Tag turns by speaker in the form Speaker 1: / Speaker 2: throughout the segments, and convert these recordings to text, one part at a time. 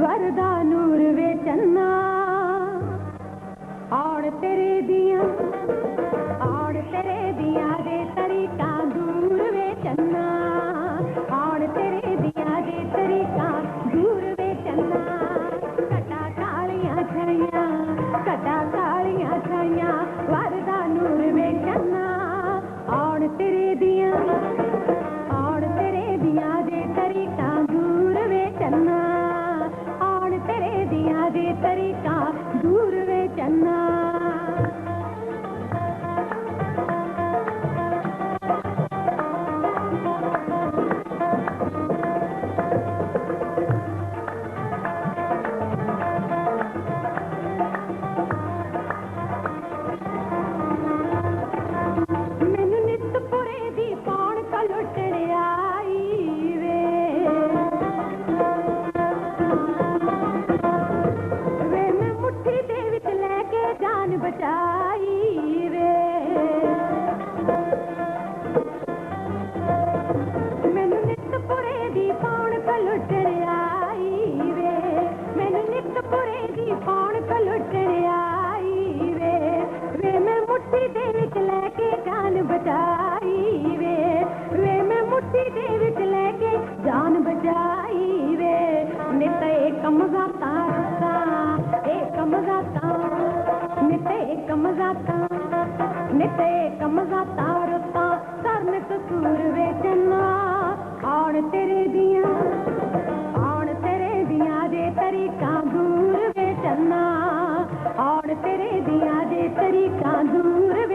Speaker 1: وردانورچنا اور تری دیا اور تیرے دیا گے ترکہ دور ویچنہ اور تیرے دیا دے ترکہ دور بےچنہ کٹا کالیاں چھایا کتاھایاں وردانور چنا اور تری دیا बचा مزاتا میں کم گا روتا سر مت سور میں چلنا اور تیرے دیا اور تیرے دیا جے تریقہ دور میں چلنا اور تیرے دور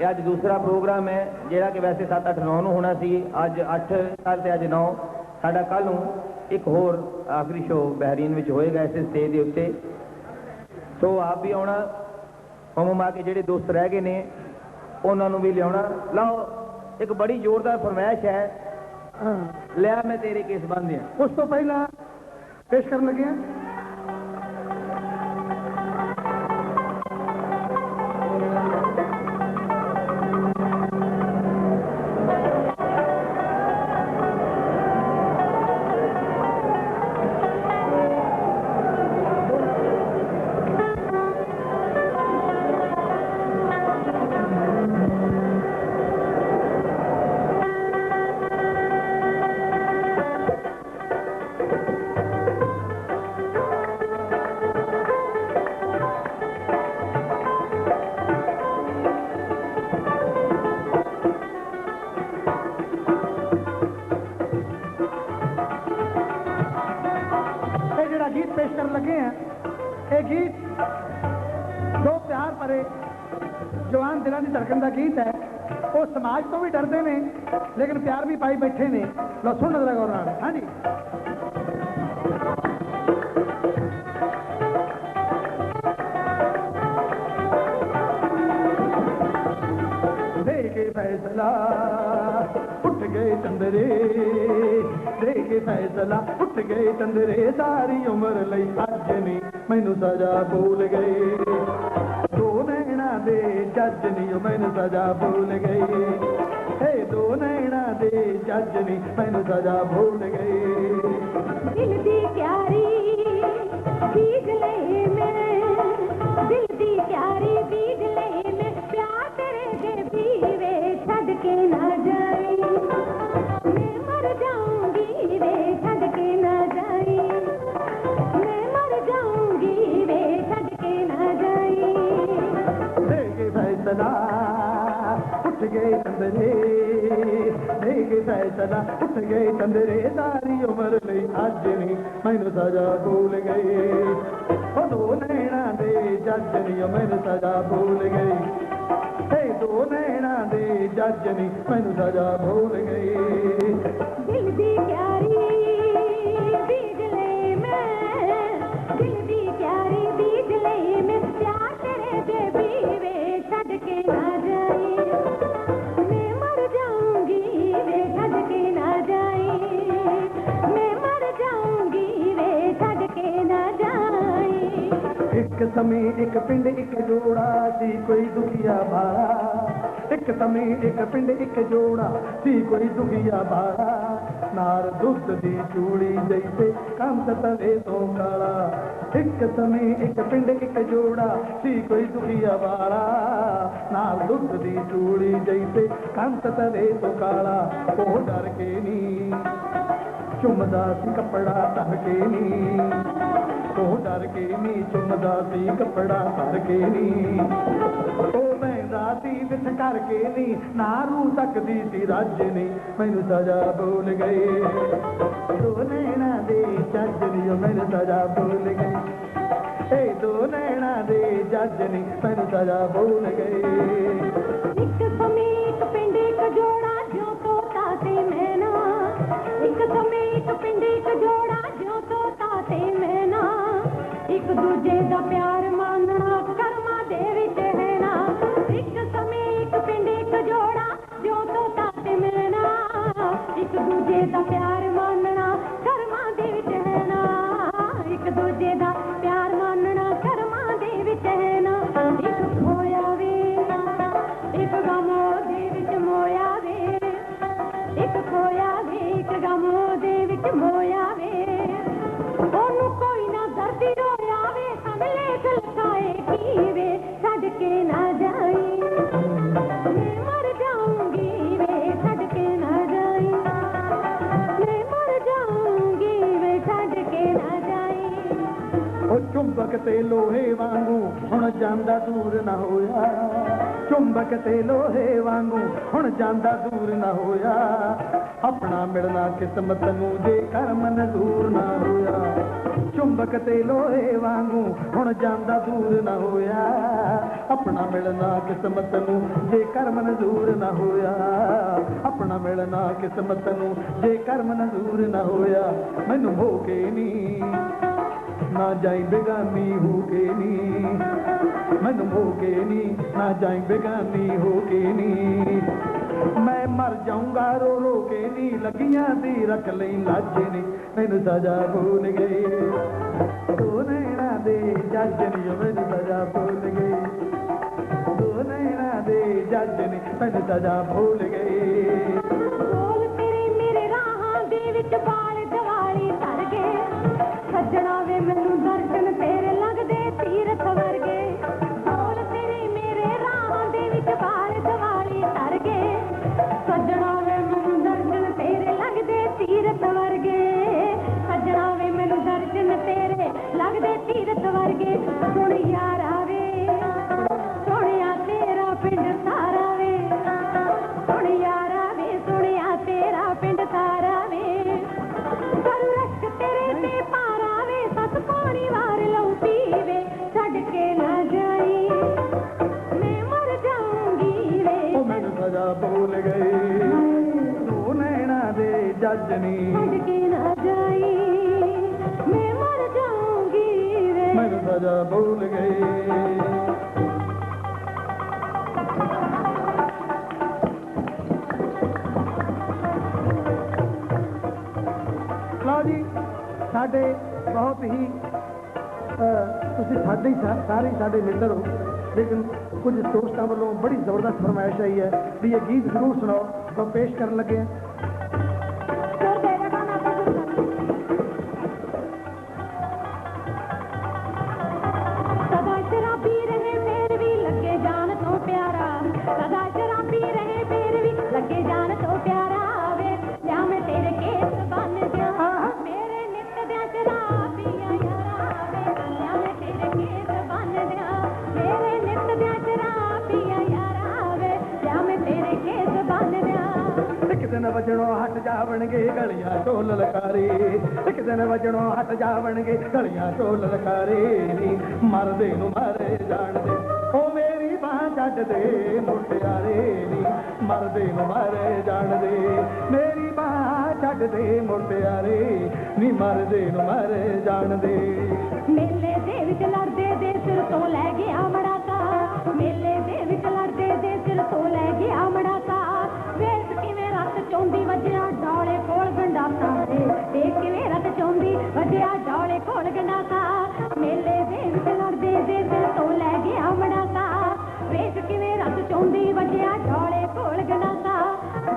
Speaker 1: ਇਹ
Speaker 2: ਅੱਜ ਦੂਸਰਾ ਪ੍ਰੋਗਰਾਮ ਹੈ ਜਿਹੜਾ ਕਿ ਵੈਸੇ 7 8 9 ਨੂੰ ਹੋਣਾ ਸੀ ਅੱਜ 8 ਕੱਲ ਤੇ ਅੱਜ 9 ਸਾਡਾ ਕੱਲ ਨੂੰ ਇੱਕ ਹੋਰ ਆਖਰੀ ਸ਼ੋਅ ਬਹਿਰੀਨ ਵਿੱਚ ਹੋਏਗਾ ਇਸੇ ਸਟੇਜ ਦੇ ਉੱਤੇ। ਸੋ ਆਪ ਵੀ ਆਉਣਾ ਹਮਮ ਕੇ ਜਿਹੜੇ ਦੋਸਤ ਰਹਿ ਗਏ ਨੇ ਉਹਨਾਂ ਨੂੰ ਵੀ ਲਿਆਉਣਾ। ਲਓ ਇੱਕ ਬੜੀ ਜ਼ੋਰਦਾਰ ਫਰਮਾਇਸ਼ ਹੈ। ਲਿਆ ਮੈਂ ਤੇਰੇ ਕੇਸ ਬੰਦਿਆਂ
Speaker 3: ਉਸ ਤੋਂ ਪਹਿਲਾਂ ਪੇਸ਼ ਕਰਨ ਲੱਗੇ ਜਵਾਨ ਦਾ ਗੀਤ ਹੈ। ਉਹ ਸਮਾਜ ਤੋਂ ਵੀ ਡਰਦੇ ਨੇ, ਲੇਕਿਨ ਪਿਆਰ ਵੀ ਪਾਈ ਬੈਠੇ ਨੇ। ਲੋ ਸੁਣ ਨਜ਼ਰ ਗੌਰ ਨਾਲ ਹਾਂਜੀ। ਦੇ ਕੇ ਫੈਸਲਾ ਉੱਠ ਗਏ ਚੰਦਰੇ। ਦੇ ਕੇ ਫੈਸਲਾ ਉੱਠ ਗਏ ਚੰਦਰੇ। ਸਾਰੀ ਉਮਰ ਲਈ ਅੱਜ ਨਹੀਂ ਮੈਨੂੰ ਸਜ਼ਾ ਭੁੱਲ ਗਏ। ਦੋ ਦੇ ਜੱਜ ਨਹੀਂ ਉਹ ਮੈਨੂੰ ਸਜ਼ਾ ਭੁੱਲ ਗਈ ਹੇ ਦੋ ਨੈਣਾ ਦੇ ਜੱਜ ਨਹੀਂ ਮੈਨੂੰ ਸਜ਼ਾ ਭੁੱਲ ਗਈ
Speaker 1: ਦਿਲ ਦੀ ਪਿਆਰੀ ਬੀਜ ਲਏ ਮੈਂ, ਦਿਲ ਦੀ ਪਿਆਰੀ ਬੀਜ ਲਏ ਮੈਂ, ਪਿਆਰ ਤੇਰੇ
Speaker 3: ਉੱਠ ਗਏ ਚੰਦਰੇ ਦੇ ਕੇ ਫੈਸਲਾ ਉੱਠ ਗਏ ਚੰਦਰੇ, ਸਾਰੀ ਉਮਰ ਲਈ ਅੱਜ ਨਹੀਂ ਮੈਨੂੰ ਸਜ਼ਾ ਭੁੱਲ ਗਈ ਉਹ ਦੋ ਨੈਣਾ ਦੇ ਜੱਜ ਨਹੀਂ ਮੈਨੂੰ ਸਜ਼ਾ ਭੁੱਲ ਗਈ ਏ ਦੋ ਨੈਣਾ ਦੇ ਜੱਜ ਨਹੀਂ, ਮੈਨੂੰ ਸਜ਼ਾ ਭੁੱਲ
Speaker 1: ਗਈ
Speaker 3: ਇੱਕ ਸਮੇਂ ਇੱਕ ਪਿੰਡ, ਇੱਕ ਜੋੜਾ ਸੀ ਕੋਈ ਦੁਖੀਆ ਬਾੜਾ ਇੱਕ ਸਮੇਂ ਇੱਕ ਪਿੰਡ, ਇੱਕ ਜੋੜਾ ਸੀ ਕੋਈ ਦੁਖੀਆ ਬਾੜਾ ਨਾਰ ਦੁੱਧ ਦੀ ਚੂੜੀ ਜੈਸੇ ਕੰਤ ਤਵੇ ਤੋਂ ਕਾਲਾ ਇੱਕ ਸਮੇਂ ਇੱਕ ਪਿੰਡ, ਇੱਕ ਜੋੜਾ ਸੀ ਕੋਈ ਦੁਖੀਆ ਬਾੜਾ ਨਾਰ ਦੁੱਧ ਦੀ ਚੂੜੀ ਜੈਸੇ ਕੰਤ ਤਵੇ ਤੋਂ ਕਾਲਾ ਉਹ ਡਰ ਕੇ ਨੀ, ਚੁੰਮਦਾ ਸੀ ਕੱਪੜਾ ਧਰ ਕੇ ਨੀ। ਉਹ ਡਰ ਕੇ ਨੀ ਚੁੰਮਦਾ ਸੀ, ਕੱਪੜਾ ਧਰ ਕੇ ਨੀ। ਉਹ ਬੈਂਦਾ ਸੀ ਵਿਛ ਕਰਕੇ ਨੀ, ਨਾ ਰੂ ਸਕਦੀ ਸੀ, ਰੱਜ ਨੀ। ਮੈਨੂੰ ਸਜ਼ਾ ਭੁੱਲ ਗਏ ਦੋ ਨੈਣਾ ਦੇ ਜੱਜ ਨੀ, ਉਹ ਮੈਨੂੰ ਸਜ਼ਾ ਭੁੱਲ ਗਏ ਏ ਦੋ ਨੈਣਾ ਦੇ ਜੱਜ ਨੀ, ਮੈਨੂੰ ਸਜ਼ਾ ਭੁੱਲ ਗਏ
Speaker 1: ਇੱਕ ਸਮੇਂ ਇੱਕ ਪਿੰਡ
Speaker 3: ਚੁੰਬਕ ਤੇ ਲੋਹੇ ਵਾਂਗੂ, ਹੁਣ ਜਾਂਦਾ ਦੂਰ ਨਾ ਹੋਇਆ। ਚੁੰਬਕ ਤੇ ਲੋਹੇ ਵਾਂਗੂ, ਹੁਣ ਜਾਂਦਾ ਦੂਰ ਨਾ ਹੋਇਆ। ਆਪਣਾ ਮਿਲਣਾ ਕਿਸਮਤ ਨੂੰ ਜੇ ਕਰ ਮਨਜ਼ੂਰ ਨਾ ਹੋਇਆ। ਚੁੰਬਕ ਤੇ ਲੋਹੇ ਵਾਂਗੂ, ਹੁਣ ਜਾਂਦਾ ਦੂਰ ਨਾ ਹੋਇਆ। ਆਪਣਾ ਮਿਲਣਾ ਕਿਸਮਤ ਨੂੰ ਜੇ ਕਰ ਮਨਜ਼ੂਰ ਨਾ ਹੋਇਆ। ਆਪਣਾ ਮਿਲਣਾ ਕਿਸਮਤ ਨੂੰ ਜੇ ਕਰ ਮਨਜ਼ੂਰ ਨਾ ਹੋਇਆ। ਮੈਨੂੰ ਹੋ ਕੇ ਨਹੀਂ ਨਾ ਜਾਈ ਬੇਗਾਨੀ ਹੋ ਕੇ ਨੀ। ਮੈਨੂੰ ਹੋ ਕੇ ਨੀ, ਨਾ ਜਾਈ ਬੇਗਾਨੀ ਹੋ ਕੇ ਨੀ। ਮੈਂ ਮਰ ਜਾਊਂਗਾ, ਰੋ ਰੋ ਕੇ ਨੀ, ਲੱਗੀਆਂ ਦੀ ਰੱਖ ਲਈ ਲਾਜੇ ਨੀ। ਮੈਨੂੰ ਸਜ਼ਾ ਭੁੱਲ ਗਈ। ਦੋ ਨੈਣਾ ਦੇ ਜੱਜ ਨੀ ਮੈਨੂੰ ਸਜ਼ਾ ਭੁੱਲ ਗਈ। ਦੋ ਨੈਣਾ ਦੇ ਜੱਜ ਨੀ ਮੈਨੂੰ ਸਜ਼ਾ ਭੁੱਲ ਗਈ। ਜੱਜ ਨੀ
Speaker 1: ਛੱਡ ਕੇ ਨਾ ਜਾਈ ਮੈਂ ਮਰ ਜਾਊਂਗੀ ਵੇ
Speaker 3: ਮੈਨੂੰ ਸਜ਼ਾ ਭੁੱਲ ਗਈ ਲਓ ਜੀ ਸਾਡੇ ਬਹੁਤ ਹੀ ਅਹ, ਤੁਸੀਂ ਸਾਡੇ ਹੀ ਸਾ- ਸਾਰੇ ਹੀ ਸਾਡੇ ਮਿੱਤਰ ਹੋ ਲੇਕਿਨ ਕੁਝ ਦੋਸਤਾਂ ਵੱਲੋਂ ਬੜੀ ਜ਼ਬਰਦਸਤ ਫਰਮਾਇਸ਼ ਆਈ ਹੈ ਵੀ ਇਹ ਗੀਤ ਜ਼ਰੂਰ ਸੁਣਾਓ ਤਾਂ ਪੇਸ਼ ਕਰਨ ਲੱਗੇ ਹਾਂ ਇੱਕ ਦਿਨ ਵਜਣੋਂ ਹਟ ਜਾਵਣਗੇ ਗਲੀਆਂ ਢੋਲ ਲਕਾਰੇ ਇੱਕ ਦਿਨ ਵਜਣੋਂ ਹਟ ਜਾਵਣਗੇ ਗਲੀਆਂ ਢੋਲ ਲਕਾਰੇ ਨੀ ਮਰਦੇ ਨੂੰ ਮਾਰੇ ਜਾਣਦੇ। ਉਹ ਮੇਰੀ ਬਾਹ ਛੱਡ ਦੇ ਮੁਟਿਆਰੇ। ਨੀ ਮਰਦੇ ਨੂੰ ਮਾਰੇ ਜਾਣਦੇ। ਮੇਰੀ ਬਾਹ ਛੱਡ ਦੇ ਮੁਟਿਆਰੇ। ਨੀ ਮਰਦੇ ਨੂੰ ਮਾਰੇ ਜਾਣਦੇ।
Speaker 1: ਮੇਲੇ ਦੇ ਵਿੱਚ ਲੜਦੇ ਦੇ ਸਿਰ ਤੋਂ ਲੈ ਗਿਆ ਮੜਾਕਾ ਦੇਖ ਕਿਵੇਂ ਰੱਤ ਚੌਂਦੀ ਵੱਜਿਆ ਡੋਲੇ ਕੋਲ ਗੰਡਾਸਾ ਮੇਲੇ ਦੇ ਵਿੱਚ ਲੜਦੇ ਦੇ ਸਿਰ ਤੋਂ ਲੈ ਗਿਆ ਮੜਾਕਾ ਵੇਖ ਕਿਵੇਂ ਰੱਤ ਚੌਂਦੀ ਵੱਜਿਆ ਡੋਲੇ ਕੋਲ ਗੰਡਾਸਾ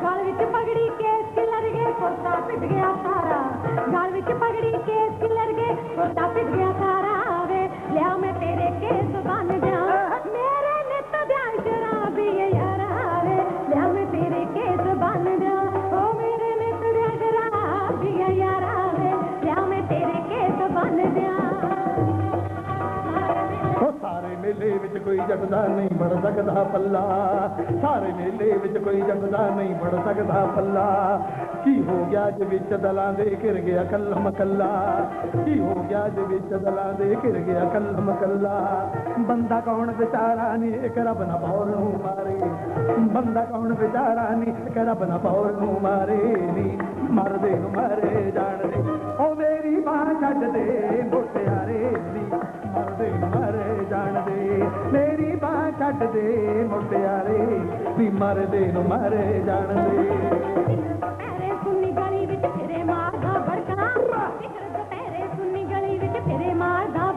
Speaker 1: ਗਲ ਵਿੱਚ ਪਗੜੀ ਕੇਸ ਕਿਲਰ ਗਏ ਕੁਰਤਾ ਪਿੱਟ ਗਿਆ ਸਾਰਾ। ਗਲ ਵਿੱਚ ਪਗੜੀ ਕੇਸ ਕਿਲਰ ਗਏ ਕੁਰਤਾ ਪਿੱਟ ਗਿਆ
Speaker 3: ਵਿੱਚ ਕੋਈ ਜੱਟਦਾ ਨਹੀਂ ਬਣ ਸਕਦਾ ਪੱਲਾ। ਸਾਰੇ ਮੇਲੇ ਵਿੱਚ ਕੋਈ ਜੱਟਦਾ ਨਹੀਂ ਬਣ ਸਕਦਾ ਪੱਲਾ। ਕੀ ਹੋ ਗਿਆ ਅੱਜ ਵਿੱਚ ਦਲਾਂ ਦੇ ਘਿਰ ਗਿਆ ਕੱਲਮ ਕੱਲਾ? ਕੀ ਹੋ ਗਿਆ ਅੱਜ ਵਿੱਚ ਦਲਾਂ ਦੇ ਘਿਰ ਗਿਆ ਕੱਲਮ ਕੱਲਾ? ਬੰਦਾ ਕੌਣ ਵਿਚਾਰਾ ਨਹੀਂ ਇੱਕ ਰੱਬ ਨਾ ਪੌਰ ਨੂੰ ਮਾਰੇ। ਬੰਦਾ ਕੌਣ ਵਿਚਾਰਾ ਨਹੀਂ ਇੱਕ ਰੱਬ ਨਾ ਪੌਰ ਨੂੰ ਮਾਰੇ। ਨੀ, ਮਰਦੇ ਨੂੰ ਮਾਰੇ ਜਾਣਦੇ। ਉਹ ਮੇਰੀ ਬਾਹ ਛੱਡ ਦੇ ਮੁੱਟਿਆਰੇ। ਛੱਡ ਦੇ ਮੁੱਟਿਆਰੇ ਨੀ ਮਰਦੇ ਨੂੰ ਮਾਰੇ ਜਾਣਦੇ।
Speaker 1: ਦੁਪਹਿਰੇ ਸੁੰਨੀ ਗਲੀ ਵਿੱਚ ਫਿਰੇ ਮਾਰਦਾ ਬੜਕਾ ਫਿਕਰ ਦੁਪਹਿਰੇ ਸੁੰਨੀ ਗਲੀ ਵਿੱਚ ਫਿਰੇ ਮਾਰਦਾ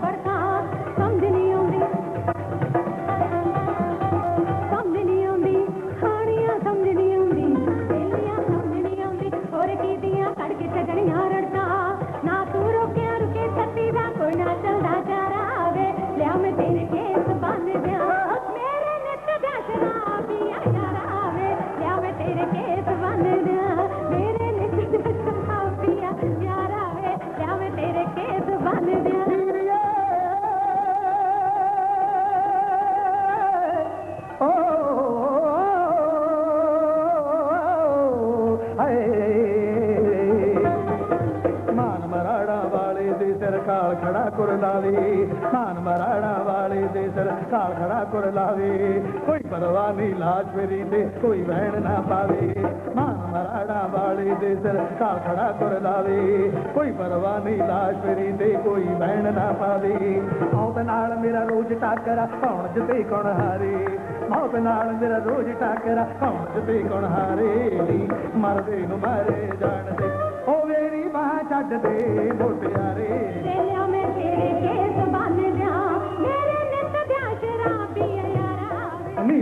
Speaker 3: ਲਾਵੇ, ਮਾਨ ਮਰਾੜਾ ਵਾਲੇ ਦੇ ਸਰ ਕਾਲ ਖੜਾ ਕਰ ਲਾਵੇ। ਕੋਈ ਪਰਵਾਹ ਨਹੀਂ ਲਾਸ਼ ਮੇਰੀ ਤੇ ਕੋਈ ਵਹਿਣ ਨਾ ਪਾਵੇ। ਮਾਨ ਮਰਾੜਾ ਵਾਲੇ ਦੇ ਸਰ ਕਾਲ ਖੜਾ ਕਰ ਲਾਵੇ। ਕੋਈ ਪਰਵਾਹ ਨਹੀਂ ਲਾਸ਼ ਮੇਰੀ ਤੇ ਕੋਈ ਵਹਿਣ ਨਾ ਪਾਵੇ। ਮੌਤ ਨਾਲ ਮੇਰਾ ਰੋਜ਼ ਟਾਕਰਾ ਕੌਣ ਜਿੱਤੇ ਕੌਣ ਹਾਰੇ। ਮੌਤ ਨਾਲ ਮੇਰਾ ਰੋਜ਼ ਟਾਕਰਾ ਕੌਣ ਜਿੱਤੇ ਕੌਣ ਹਾਰੇ। ਨੀ ਮਰਦੇ ਨੂੰ ਮਾਰੇ ਜਾਣਦੇ ਉਹ ਮੇਰੀ ਬਾਹ ਛੱਡ ਦੇ ਮੋਟਿਆਰੇ।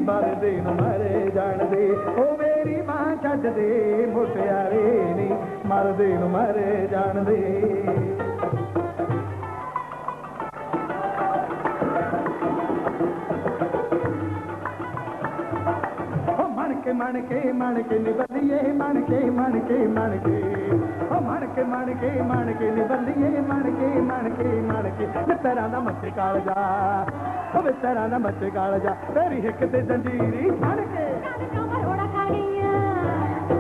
Speaker 3: ਮਰਦੇ ਨੂੰ ਮਰੇ ਜਾਣਦੇ। ਉਹ ਮੇਰੀ ਮਾਂ ਛੱਡ ਦੇ ਮੋਟਿਆਰੇ ਮਰਦੇ ਨੂੰ ਮਾਰੇ ਜਾਣਦੇ। ਕੇ ਮਣ ਕੇ ਮਣ ਕੇ ਨਿਬਲੀਏ ਮਣ ਕੇ ਮਣ ਕੇ ਮਣ ਕੇ। ਓ ਮਣ ਕੇ ਮਣ ਕੇ ਮਣ ਕੇ ਨਿਬਲੀਏ ਮਣ ਕੇ ਮਣ ਕੇ ਮਣ ਕੇ। ਮਿੱਤਰਾਂ ਦਾ ਮੱਥੇ ਕਾਲ ਜਾ ਓ ਮਿੱਤਰਾਂ ਦਾ ਮੱਥੇ ਕਾਲ ਜਾ। ਤੇਰੀ ਹਿੱਕ ਤੇ ਜੰਜੀਰੀ ਫੜ ਕੇ।
Speaker 1: ਕਾਲ ਕਾ ਮਰੋੜਾ ਖਾ ਗਈਆਂ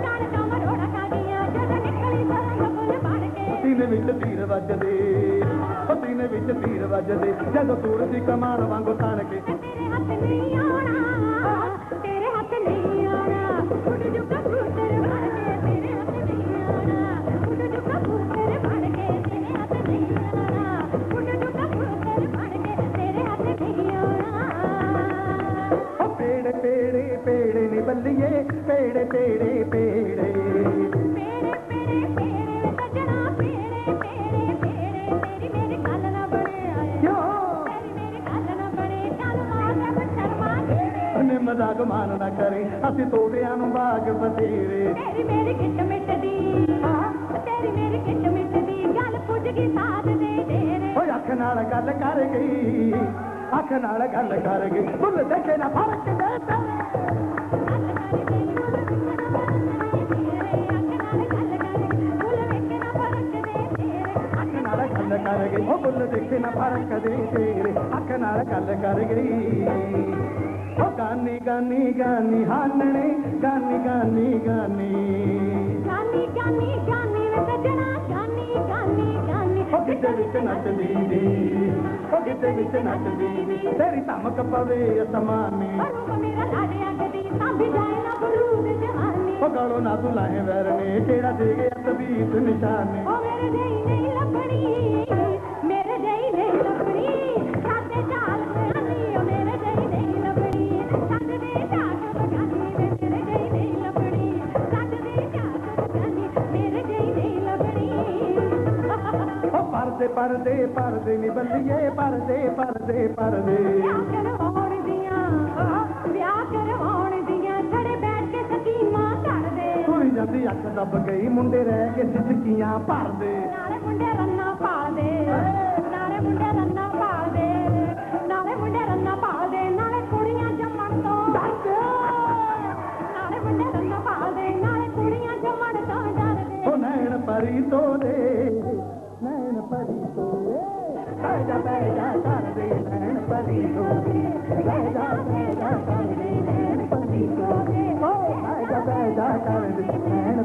Speaker 1: ਕਾਲ ਕਾ ਮਰੋੜਾ ਖਾ ਗਈਆਂ ਜਦ ਨਿਕਲੀ ਸਰੰਗ ਫੁੱਲ ਬਣ ਕੇ।
Speaker 3: ਸੀਨੇ ਵਿੱਚ ਤੀਰ ਵੱਜਦੇ ਓ ਸੀਨੇ ਵਿੱਚ ਤੀਰ ਵੱਜਦੇ ਜਦੋਂ ਸੂਰਜ ਦੀ ਕਮਾਨ ਵਾਂਗੂ ਤਣ ਕੇ।
Speaker 1: ਤੇਰੇ ਹੱਥ ਨਹੀਂ ਆਉਣਾ ਦੇ
Speaker 3: ਨੇ ਮਜ਼ਾਕ ਮਾਨ ਨਾ ਕਰੇ ਅਸੀਂ ਤੋੜਿਆਂ ਨੂੰ ਬਾਗ ਬਥੇਰੇ।
Speaker 1: ਤੇਰੀ ਮੇਰੀ ਕਿਟ ਮਿਟਦੀ ਤੇਰੀ ਮੇਰੀ ਕਿਟ ਮਿਟਦੀ ਗੱਲ ਪੁੱਜ ਗਈ ਸਾਥ ਦੇ ਡੇਰੇ।
Speaker 3: ਓਏ ਅੱਖ ਨਾਲ ਗੱਲ ਕਰ ਗਈ ਅੱਖ ਨਾਲ ਗੱਲ ਕਰ ਗਈ। ਬੁੱਲ ਦੇਖੇ ਨਾ ਫ਼ਰਕ ਦੇ ਤੇਰੇ। ਉਹ ਬੁੱਲ ਦੇਖੇ ਨਾ ਫ਼ਰਕ ਦੇ ਤੇਰੇ ਅੱਖ ਨਾਲ ਗੱਲ ਕਰ ਗਈ। ਉਹ ਗਾਨੀ ਗਾਨੀ ਗਾਨੀ ਹਾਨਣੇ ਗਾਨੀ ਗਾਨੀ ਗਾਨੀ।
Speaker 1: ਗਾਨੀ ਗਾਨੀ ਗਾਨੀ ਸਜਣਾ ਗਾਨੀ ਗਾਨੀ ਗਾਨੀ।
Speaker 3: ਉਹ ਕਿਤੇ ਵਿੱਚ ਨੱਚਦੀ ਦੀ ਉਹ ਕਿਤੇ ਵਿੱਚ ਨੱਚਦੀ ਦੀ ਤੇਰੀ ਧਮਕ ਪਵੇ ਅਸਮਾਨੀ।
Speaker 1: ਰੂਪ ਮੇਰਾ ਲਾੜਿਆ ਗਦੀ ਸਾਂਭੀ ਜਾਏ ਨਾ ਬਰੂਦ ਜਵਾਨੀ।
Speaker 3: ਉਹ ਗਾਲੋ ਨਾ ਤੂੰ ਲਾਹੇ ਵੈਰਨੇ ਕਿਹੜਾ ਦੇ ਗਿਆ ਤਬੀਤ ਨਿਸ਼ਾਨੇ।
Speaker 1: ਉਹ ਮੇਰੇ ਜਈ ਨਹੀਂ ਲੱਭਣੀ।
Speaker 3: ਪਰਦੇ ਪਰਦੇ ਪਰਦੇ ਨੀ ਬੱਲੀਏ ਪਰਦੇ ਪਰਦੇ ਪਰਦੇ।
Speaker 1: ਵਿਆਹ ਕਰਵਾਉਣ ਦੀਆਂ ਵਿਆਹ ਕਰਵਾਉਣ ਦੀਆਂ ਛੜੇ ਬੈਠ ਕੇ ਸਕੀਮਾਂ ਕਰਦੇ।
Speaker 3: ਤੁਰੀ ਜਾਂਦੀ ਅੱਖ ਦੱਬ ਗਈ ਮੁੰਡੇ ਰਹਿ ਕੇ ਸਿੱਕੀਆਂ ਭਰਦੇ।
Speaker 1: ਨਾਲੇ ਮੁੰਡੇ
Speaker 3: ਪਰੀ ਤੋਰੇ ਬਹਿ ਜਾ ਬਹਿ ਜਾ ਕਰਦੇ ਨੈਣ ਪਰੀ ਤੋਰੇ ਓ ਬਹਿ ਜਾ ਬਹਿ ਜਾ ਕਰਦੇ ਨੈਣ